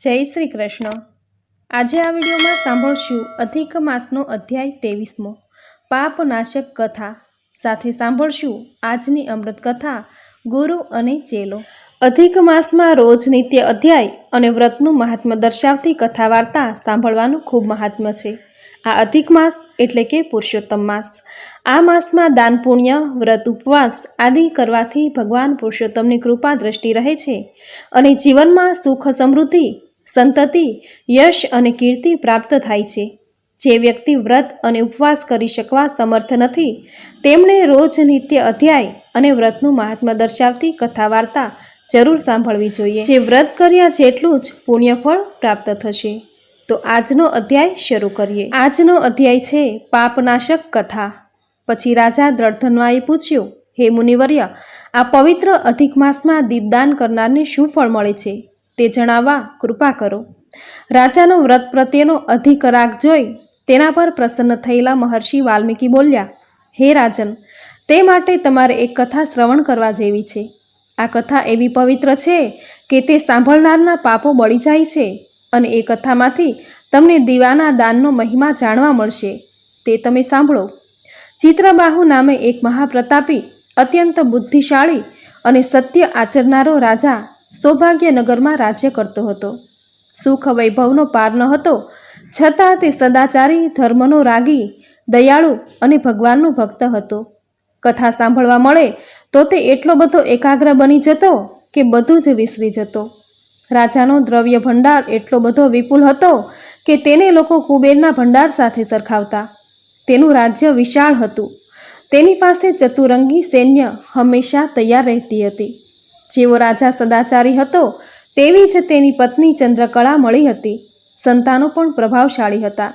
જય શ્રી કૃષ્ણ. આજે આ વિડીયોમાં સાંભળશું અધિક માસનો અધ્યાય ત્રેવીસમો, પાપનાશક કથા. સાથે સાંભળશું આજની અમૃત કથા, ગુરુ અને ચેલો. અધિક માસમાં રોજ નિત્ય અધ્યાય અને વ્રતનું મહાત્મ્ય દર્શાવતી કથા વાર્તા સાંભળવાનું ખૂબ મહાત્મ્ય છે. આ અધિક માસ એટલે કે પુરુષોત્તમ માસ. આ માસમાં દાન, પુણ્ય, વ્રત, ઉપવાસ આદિ કરવાથી ભગવાન પુરુષોત્તમની કૃપા દ્રષ્ટિ રહે છે અને જીવનમાં સુખ સમૃદ્ધિ સંતતિ, યશ અને કીર્તિ પ્રાપ્ત થાય છે. જે વ્યક્તિ વ્રત અને ઉપવાસ કરી શકવા સમર્થ નથી, તેમણે રોજ નિત્ય અધ્યાય અને વ્રતનું મહાત્મા દર્શાવતી કથા વાર્તા જરૂર સાંભળવી જોઈએ. જે વ્રત કર્યા જેટલું જ પુણ્યફળ પ્રાપ્ત થશે. તો આજનો અધ્યાય શરૂ કરીએ. આજનો અધ્યાય છે પાપનાશક કથા. પછી રાજા દ્રઢધનવાએ પૂછ્યું, હે મુનિવર્ય, આ પવિત્ર અધિક માસમાં દીપદાન કરનારને શું ફળ મળે છે? તે જણાવવા કૃપા કરો. રાજાનો વ્રત પ્રત્યેનો અધિક રાગ જોઈ તેના પર પ્રસન્ન થયેલા મહર્ષિ વાલ્મીકી બોલ્યા, હે રાજન, તે માટે તમારે એક કથા શ્રવણ કરવા જેવી છે. આ કથા એવી પવિત્ર છે કે તે સાંભળનારના પાપો બળી જાય છે અને એ કથામાંથી તમને દીવાના દાનનો મહિમા જાણવા મળશે. તે તમે સાંભળો. ચિત્રબાહુ નામે એક મહાપ્રતાપી, અત્યંત બુદ્ધિશાળી અને સત્ય આચરનારો રાજા સૌભાગ્યનગરમાં રાજ્ય કરતો હતો. સુખ વૈભવનો પાર ન હતો, છતાં તે સદાચારી, ધર્મનો રાગી, દયાળુ અને ભગવાનનો ભક્ત હતો. કથા સાંભળવા મળે તો તે એટલો બધો એકાગ્ર બની જતો કે બધું જ વિસરી જતો. રાજાનો દ્રવ્ય ભંડાર એટલો બધો વિપુલ હતો કે તેને લોકો કુબેરના ભંડાર સાથે સરખાવતા. તેનું રાજ્ય વિશાળ હતું. તેની પાસે ચતુરંગી સૈન્ય હંમેશા તૈયાર રહેતી હતી. જેવો રાજા સદાચારી હતો, તેવી જ તેની પત્ની ચંદ્રકળા મળી હતી. સંતાનો પણ પ્રભાવશાળી હતા.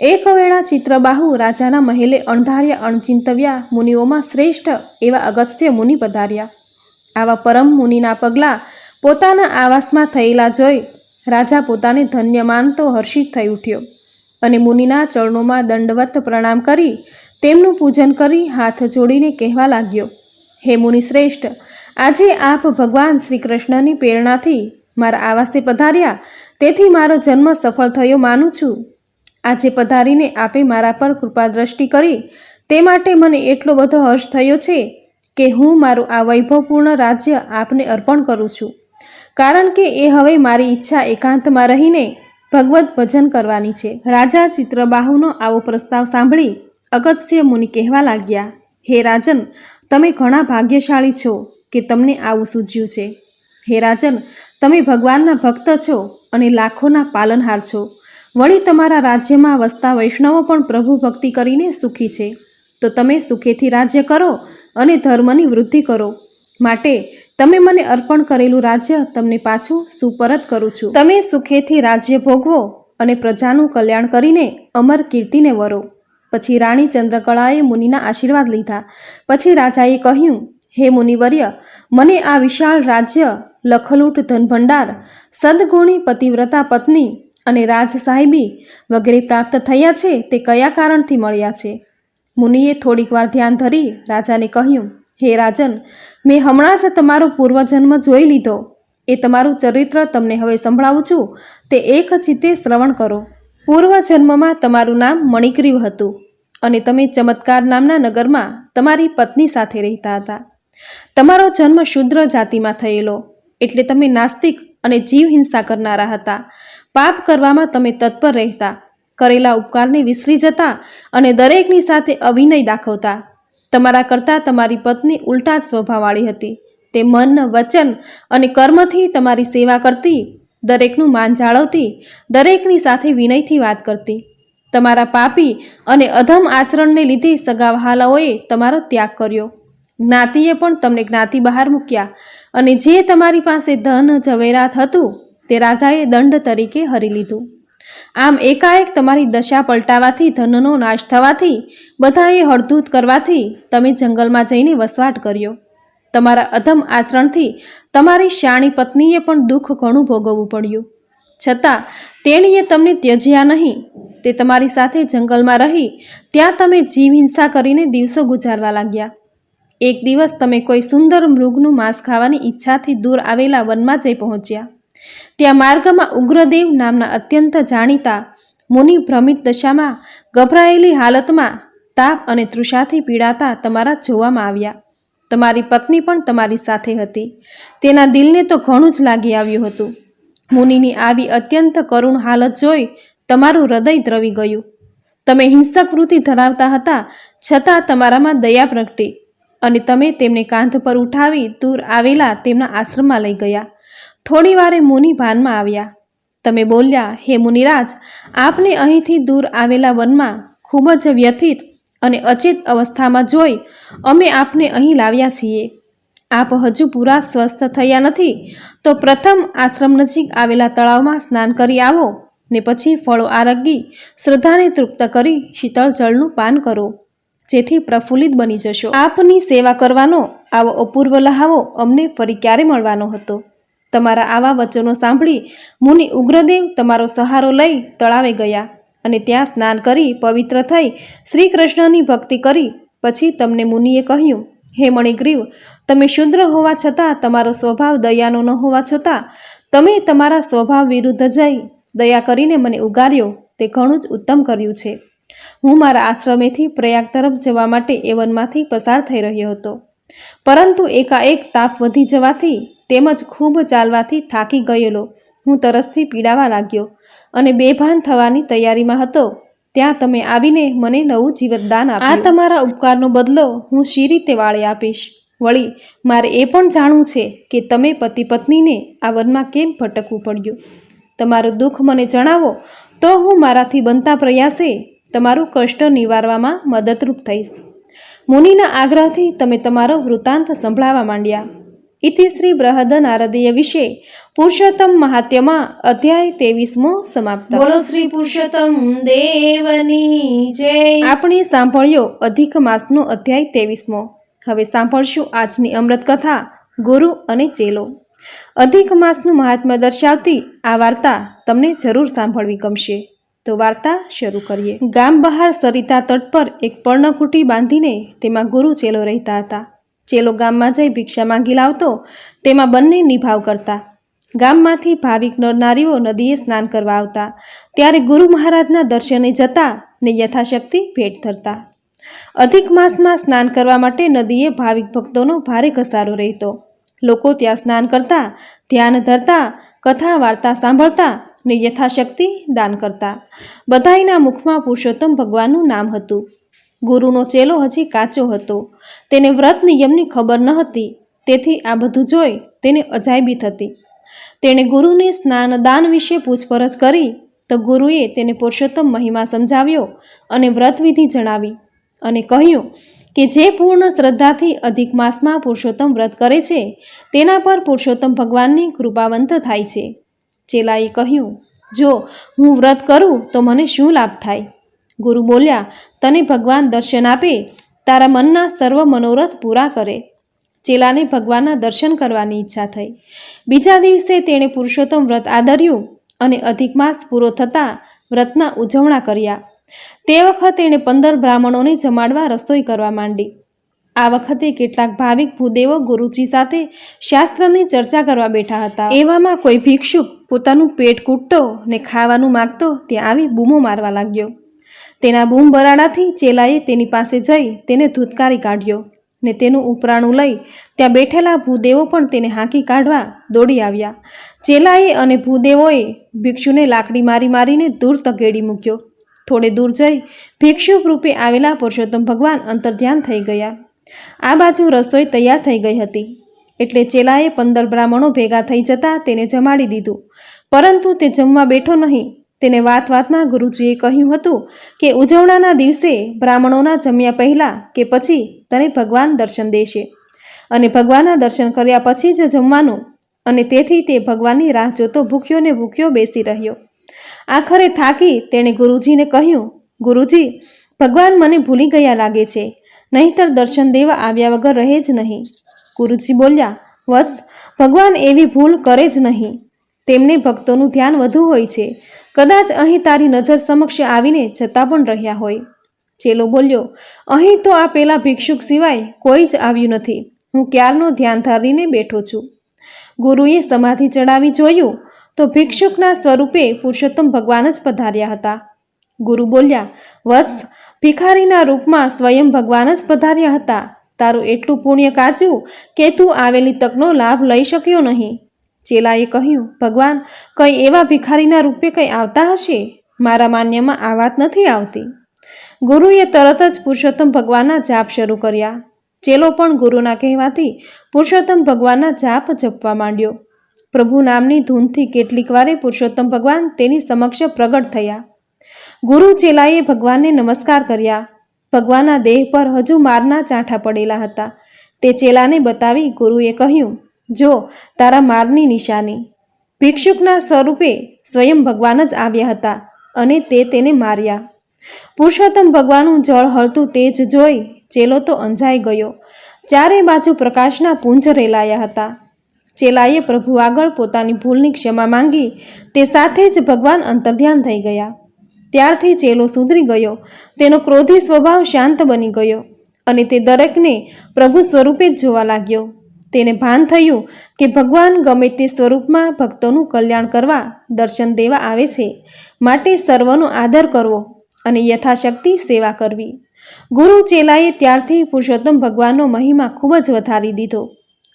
એક વેળા ચિત્રબાહુ રાજાના મહેલે અણધાર્યા અણચિંતવ્યા મુનિઓમાં શ્રેષ્ઠ એવા અગત્ય મુનિ પધાર્યા. આવા પરમ મુનિના પગલાં પોતાના આવાસમાં થયેલા જોઈ રાજા પોતાને ધન્ય માનતો હર્ષિત થઈ ઉઠ્યો અને મુનિના ચરણોમાં દંડવત પ્રણામ કરી તેમનું પૂજન કરી હાથ જોડીને કહેવા લાગ્યો, હે મુનિ શ્રેષ્ઠ આજે આપ ભગવાન શ્રી કૃષ્ણની પ્રેરણાથી મારા આવાસે પધાર્યા. તેથી મારો જન્મ સફળ થયો માનું છું. આજે પધારીને આપે મારા પર કૃપા દ્રષ્ટિ કરી. તે માટે મને એટલો બધો હર્ષ થયો છે કે હું મારું આ વૈભવપૂર્ણ રાજ્ય આપને અર્પણ કરું છું. કારણ કે એ હવે મારી ઈચ્છા એકાંતમાં રહીને ભગવત ભજન કરવાની છે. રાજા ચિત્રબાહુનો આવો પ્રસ્તાવ સાંભળી અગત્ય મુનિ કહેવા લાગ્યા, હે રાજન, તમે ઘણા ભાગ્યશાળી છો. કે તમને આવું સૂઝ્યું છે? હે રાજન, તમે ભગવાનના ભક્ત છો અને લાખોના પાલનહાર છો. વળી તમારા રાજ્યમાં વસતા વૈષ્ણવો પણ પ્રભુ ભક્તિ કરીને સુખી છે. તો તમે સુખેથી રાજ્ય કરો અને ધર્મની વૃદ્ધિ કરો. માટે તમે મને અર્પણ કરેલું રાજ્ય તમને પાછું સુપરત કરું છું. તમે સુખેથી રાજ્ય ભોગવો અને પ્રજાનું કલ્યાણ કરીને અમર કીર્તિને વરો. પછી રાણી ચંદ્રકળાએ મુનિના આશીર્વાદ લીધા. પછી રાજાએ કહ્યું, હે મુનિવર્ય મને આ વિશાળ રાજ્ય, લખલૂટ ધનભંડાર, સદગુણી પતિવ્રતા પત્ની અને રાજ સાહેબી વગેરે પ્રાપ્ત થયા છે તે કયા કારણથી મળ્યા છે? મુનિએ થોડીક વાર ધ્યાન ધરી રાજાને કહ્યું, હે રાજન, મેં હમણાં જ તમારો પૂર્વજન્મ જોઈ લીધો. એ તમારું ચરિત્ર તમને હવે સંભળાવું છું. તે એક ચિત્તે શ્રવણ કરો. પૂર્વજન્મમાં તમારું નામ મણિગ્રીવ હતું અને તમે ચમત્કાર નામના નગરમાં તમારી પત્ની સાથે રહેતા હતા. તમારો જન્મ શુદ્ર જાતિમાં થયેલો, એટલે તમે નાસ્તિક અને જીવ હિંસા કરનારા હતા. પાપ કરવામાં તમે તત્પર રહેતા, કરેલા ઉપકારને વિસરી જતા અને દરેકની સાથે અવિનય દાખવતા. તમારા કરતાં તમારી પત્ની ઉલટા જ સ્વભાવવાળી હતી. તે મન, વચન અને કર્મથી તમારી સેવા કરતી, દરેકનું માન જાળવતી, દરેકની સાથે વિનયથી વાત કરતી. તમારા પાપી અને અધમ આચરણને લીધે સગા વહાલાઓએ તમારો ત્યાગ કર્યો. જ્ઞાતિએ પણ તમને જ્ઞાતિ બહાર મૂક્યા. અને જે તમારી પાસે ધન, ઝવેરાત હતું, તે રાજાએ દંડ તરીકે હરી લીધું. આમ એકાએક તમારી દશા પલટાવાથી, ધનનો નાશ થવાથી, બધાએ હળધૂત કરવાથી તમે જંગલમાં જઈને વસવાટ કર્યો. તમારા અધમ આચરણથી તમારી શાણી પત્નીએ પણ દુઃખ ઘણું ભોગવવું પડ્યું. છતાં, તેણીએ તમને ત્યજ્યા નહીં. તે તમારી સાથે જંગલમાં રહી, ત્યાં તમે જીવ હિંસા કરીને દિવસો ગુજારવા લાગ્યા. એક દિવસ તમે કોઈ સુંદર મૃગનું માંસ ખાવાની ઈચ્છાથી દૂર આવેલા વનમાં જઈ પહોંચ્યા. ત્યાં માર્ગમાં ઉગ્રદેવ નામના અત્યંત જાણીતા મુનિ ભ્રમિત દશામાં ગભરાયેલી હાલતમાં તાપ અને તૃષાથી પીડાતા તમારા જોવામાં આવ્યા. તમારી પત્ની પણ તમારી સાથે હતી. તેના દિલને તો ઘણું જ લાગી આવ્યું હતું. મુનિની આવી અત્યંત કરુણ હાલત જોઈ તમારું હૃદય દ્રવી ગયું. તમે હિંસક વૃત્તિ ધરાવતા હતા, છતાં તમારામાં દયા પ્રગટી. અને તમે તેમને કાંધ પર ઉઠાવી દૂર આવેલા તેમના આશ્રમમાં લઈ ગયા. થોડી વારે મુનિ ભાનમાં આવ્યા. તમે બોલ્યા, હે મુનિરાજ, આપને અહીંથી દૂર આવેલા વનમાં ખૂબ જ વ્યથિત અને અચેત અવસ્થામાં જોઈ અમે આપને અહીં લાવ્યા છીએ. આપ હજુ પૂરા સ્વસ્થ થયા નથી, તો પ્રથમ આશ્રમ નજીક આવેલા તળાવમાં સ્નાન કરી આવો ને પછી ફળો આરગી, શ્રદ્ધાને તૃપ્ત કરી શીતળ જળનું પાન કરો. જેથી પ્રફુલ્લિત બની જશો. આપની સેવા કરવાનો આવો અપૂર્વ લહાવો અમને ફરી ક્યારે મળવાનો હતો? તમારા આવા વચનો સાંભળી મુનિ ઉગ્રદેવ તમારો સહારો લઈ તળાવે ગયા અને ત્યાં સ્નાન કરી પવિત્ર થઈ શ્રી કૃષ્ણની ભક્તિ કરી. પછી તમને મુનિએ કહ્યું, હે મણિગ્રીવ, તમે શુદ્ર હોવા છતાં તમારો સ્વભાવ દયાનો ન હોવા છતાં તમે તમારા સ્વભાવ વિરુદ્ધ જઈ દયા કરીને મને ઉગાર્યો. તે ઘણું જ ઉત્તમ કર્યું છે. હું મારા આશ્રમેથી પ્રયાગ તરફ જવા માટે એ વનમાંથી પસાર થઈ રહ્યો હતો. પરંતુ એકાએક તાપ વધી જવાથી તેમજ ખૂબ ચાલવાથી થાકી ગયેલો, હું તરસથી પીડાવા લાગ્યો અને બેભાન થવાની તૈયારીમાં હતો. ત્યાં તમે આવીને મને નવું જીવતદાન આપ આ તમારા ઉપકારનો બદલો હું શી રીતે વાળી આપીશ? વળી, મારે એ પણ જાણવું છે કે તમે પતિ પત્નીને આ વનમાં કેમ ભટકવું પડ્યું? તમારું દુઃખ મને જણાવો તો હું મારાથી બનતા પ્રયાસે તમારું કષ્ટ નિવારવામાં મદદરૂપ થઈશ. મુનિના આગ્રહથી તમે તમારો વૃત્તાંત સંભળાવા માંડ્યા. ઇતિ શ્રી બૃહદ નારદીય વિશે પુરુષોત્તમ મહાત્યમાં અધ્યાય તેવીસમો સમાપ્ત. બોલો શ્રી પુરુષોત્તમ દેવની જય. આપણે સાંભળ્યો અધિક માસનો અધ્યાય તેવીસમો હવે સાંભળશું આજની અમૃત કથા ગુરુ અને ચેલો. અધિક માસનું મહાત્મ્ય દર્શાવતી આ વાર્તા તમને જરૂર સાંભળવી ગમશે. તો વાર્તા શરૂ કરીએ. ગામ બહાર સરિતા તટ પર એક પર્ણકુટી બાંધીને તેમાં ગુરુ ચેલો રહેતા હતા. ચેલો ગામમાં જઈ ભિક્ષા માંગી લાવતો, તેમાં બંને નિભાવ કરતા. ગામમાંથી ભાવિક નરનારીઓ નદીએ સ્નાન કરવા આવતા. ત્યારે ગુરુ મહારાજના દર્શને જતા ને યથાશક્તિ ભેટ ધરતા. અધિક માસમાં સ્નાન કરવા માટે નદીએ ભાવિક ભક્તોનો ભારે ઘસારો રહેતો. લોકો ત્યાં સ્નાન કરતા, ધ્યાન ધરતા, કથા વાર્તા સાંભળતા ને યથાશક્તિ દાન કરતા. બધાયના મુખમાં પુરુષોત્તમ ભગવાનનું નામ હતું. ગુરુનો ચેલો હજી કાચો હતો. તેને વ્રત નિયમની ખબર ન હતી. તેથી આ બધું જોઈ તેને અજાયબી થતી. તેણે ગુરુને સ્નાન દાન વિશે પૂછપરછ કરી તો ગુરુએ તેને પુરુષોત્તમ મહિમા સમજાવ્યો અને વ્રતવિધિ જણાવી અને કહ્યું કે જે પૂર્ણ શ્રદ્ધાથી અધિક માસમાં પુરુષોત્તમ વ્રત કરે છે, તેના પર પુરુષોત્તમ ભગવાનની કૃપાવંત થાય છે. ચેલાએ કહ્યું, જો હું વ્રત કરું તો મને શું લાભ થાય? ગુરુ બોલ્યા, તને ભગવાન દર્શન આપે, તારા મનના સર્વ મનોરથ પૂરા કરે. ચેલાને ભગવાનના દર્શન કરવાની ઈચ્છા થઈ. બીજા દિવસે તેણે પુરુષોત્તમ વ્રત આદર્યું અને અધિક માસ પૂરો થતાં વ્રતના ઉજવણા કર્યા. તે વખત તેણે પંદર બ્રાહ્મણોને જમાડવા રસોઈ કરવા માંડી. આ વખતે કેટલાક ભાવિક ભૂદેવો ગુરુજી સાથે શાસ્ત્રની ચર્ચા કરવા બેઠા હતા. એવામાં કોઈ ભિક્ષુક પોતાનું પેટ કૂટતો ને ખાવાનું માગતો ત્યાં આવી બૂમો મારવા લાગ્યો. તેના બૂમ બરાડાથી ચેલાએ તેની પાસે જઈ તેને ધૂતકારી કાઢ્યો ને તેનું ઉપરાણું લઈ ત્યાં બેઠેલા ભૂદેવો પણ તેને હાંકી કાઢવા દોડી આવ્યા. ચેલાએ અને ભૂદેવોએ ભિક્ષુને લાકડી મારી મારીને દૂર તકેડી મૂક્યો. થોડે દૂર જઈ ભિક્ષુપ રૂપે આવેલા પુરુષોત્તમ ભગવાન અંતર્ધ્યાન થઈ ગયા. આ બાજુ રસોઈ તૈયાર થઈ ગઈ હતી. એટલે ચેલાએ પંદર બ્રાહ્મણો ભેગા થઈ જતા તેને જમાડી દીધું. પરંતુ તે જમવા બેઠો નહીં. તેને વાત વાતમાં ગુરુજીએ કહ્યું હતું કે ઉજવણાના દિવસે બ્રાહ્મણોના જમ્યા પહેલાં કે પછી તને ભગવાન દર્શન દેશે. અને ભગવાનના દર્શન કર્યા પછી જ જમવાનું. અને તેથી તે ભગવાનની રાહ જોતો ભૂખ્યો ને ભૂખ્યો બેસી રહ્યો. આખરે થાકી તેણે ગુરુજીને કહ્યું, ગુરુજી, ભગવાન મને ભૂલી ગયા લાગે છે. નહીંતર દર્શન દેવા આવ્યા વગર રહે જ નહીં. ગુરુજી બોલ્યા, વત્સ, ભગવાન એવી ભૂલ કરે જ નહીં. તેમને ભક્તોનું ધ્યાન વધુ હોય છે. કદાચ અહીં તારી નજર સમક્ષ આવીને જતા પણ રહ્યા હોય. ચેલો બોલ્યો, અહીં તો આ પેલા ભિક્ષુક સિવાય કોઈ જ આવ્યું નથી. હું ક્યારનો ધ્યાન ધારીને બેઠો છું? ગુરુએ સમાધિ ચડાવી જોયું, તો ભિક્ષુકના સ્વરૂપે પુરુષોત્તમ ભગવાન જ પધાર્યા હતા. ગુરુ બોલ્યા, વત્સ, ભિખારીના રૂપમાં સ્વયં ભગવાન જ પધાર્યા હતા. તારું એટલું પુણ્ય કાચું કે તું આવેલી તકનો લાભ લઈ શક્યો નહીં. ચેલાએ કહ્યું, ભગવાન, કંઈ એવા ભિખારીના રૂપે કંઈ આવતા હશે? મારા માન્યમાં આ વાત નથી આવતી. ગુરુએ તરત જ પુરુષોત્તમ ભગવાનના જાપ શરૂ કર્યા. ચેલો પણ ગુરુના કહેવાથી પુરુષોત્તમ ભગવાનના જાપ જપવા માંડ્યો. પ્રભુ નામની ધૂનથી કેટલીક વારે પુરુષોત્તમ ભગવાન તેની સમક્ષ પ્રગટ થયા. ગુરુ ચેલાએ ભગવાનને નમસ્કાર કર્યા. ભગવાનના દેહ પર હજુ મારના ચાંઠા પડેલા હતા. તે ચેલાને બતાવી ગુરુએ કહ્યું, જો, તારા મારની નિશાની. ભિક્ષુકના સ્વરૂપે સ્વયં ભગવાન જ આવ્યા હતા અને તે તેને માર્યા. પુરુષોત્તમ ભગવાનનું જળ હળતું તેજ જોઈ ચેલો તો અંજાઈ ગયો. ચારે બાજુ પ્રકાશના પુંજ રેલાયા હતા. ચેલાએ પ્રભુ આગળ પોતાની ભૂલની ક્ષમા માંગી, તે સાથે જ ભગવાન અંતર્ધ્યાન થઈ ગયા. ત્યારથી ચેલો સુધરી ગયો. તેનો ક્રોધી સ્વભાવ શાંત બની ગયો અને તે દરેકને પ્રભુ સ્વરૂપે જ જોવા લાગ્યો. તેને ભાન થયું કે ભગવાન ગમે તે સ્વરૂપમાં ભક્તોનું કલ્યાણ કરવા દર્શન દેવા આવે છે. માટે સર્વનો આદર કરવો અને યથાશક્તિ સેવા કરવી. ગુરુ ચેલાએ ત્યારથી પુરુષોત્તમ ભગવાનનો મહિમા ખૂબ જ વધારી દીધો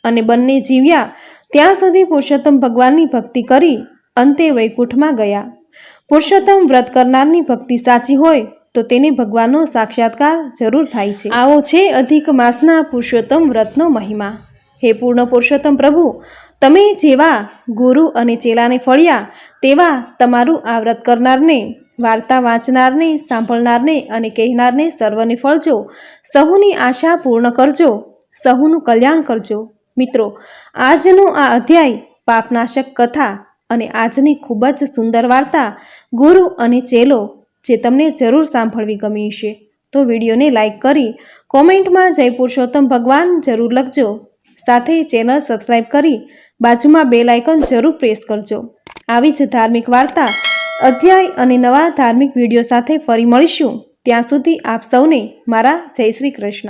અને બંને જીવ્યા ત્યાં સુધી પુરુષોત્તમ ભગવાનની ભક્તિ કરી અંતે વૈકુંઠમાં ગયા. પુરુષોત્તમ વ્રત કરનારની ભક્તિ સાચી હોય, તો તેને ભગવાનનો સાક્ષાત્કાર જરૂર થાય છે. આવો છે અધિક માસના પુરુષોત્તમ વ્રતનો મહિમા. હે પૂર્ણ પુરુષોત્તમ પ્રભુ, તમે જેવા ગુરુ અને ચેલાને ફળ્યા, તેવા તમારું આ વ્રત કરનારને, વાર્તા વાંચનારને, સાંભળનારને અને કહેનારને સર્વને ફળજો. સહુની આશા પૂર્ણ કરજો, સહુનું કલ્યાણ કરજો. મિત્રો, આજનો આ અધ્યાય પાપનાશક કથા અને આજની ખૂબ જ સુંદર વાર્તા ગુરુ અને ચેલો જે તમને જરૂર સાંભળવી ગમી છે તો વિડીયોને લાઇક કરી કોમેન્ટમાં જય પુરુષોત્તમ ભગવાન જરૂર લખજો. સાથે ચેનલ સબસ્ક્રાઈબ કરી બાજુમાં બે લાઇકન જરૂર પ્રેસ કરજો. આવી જ ધાર્મિક વાર્તા અધ્યાય અને નવા ધાર્મિક વીડિયો સાથે ફરી મળીશું. ત્યાં સુધી આપ સૌને મારા જય શ્રી કૃષ્ણ.